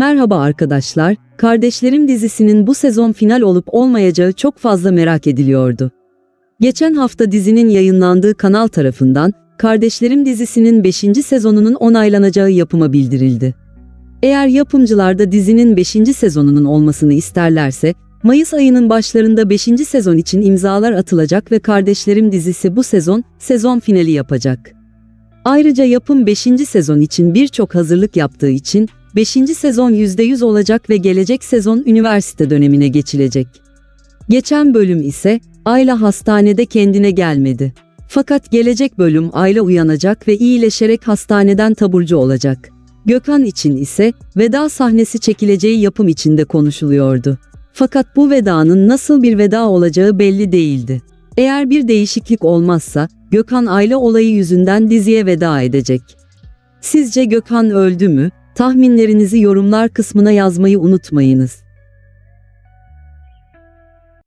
Merhaba arkadaşlar, Kardeşlerim dizisinin bu sezon final olup olmayacağı çok fazla merak ediliyordu. Geçen hafta dizinin yayınlandığı kanal tarafından Kardeşlerim dizisinin 5. sezonunun onaylanacağı yapıma bildirildi. Eğer yapımcılar da dizinin 5. sezonunun olmasını isterlerse, Mayıs ayının başlarında 5. sezon için imzalar atılacak ve Kardeşlerim dizisi bu sezon, sezon finali yapacak. Ayrıca yapım 5. sezon için birçok hazırlık yaptığı için 5. sezon %100 olacak ve gelecek sezon üniversite dönemine geçilecek. Geçen bölüm ise Ayla hastanede kendine gelmedi. Fakat gelecek bölüm Ayla uyanacak ve iyileşerek hastaneden taburcu olacak. Gökhan için ise veda sahnesi çekileceği yapım içinde konuşuluyordu. Fakat bu vedanın nasıl bir veda olacağı belli değildi. Eğer bir değişiklik olmazsa Gökhan Ayla olayı yüzünden diziye veda edecek. Sizce Gökhan öldü mü? Tahminlerinizi yorumlar kısmına yazmayı unutmayınız.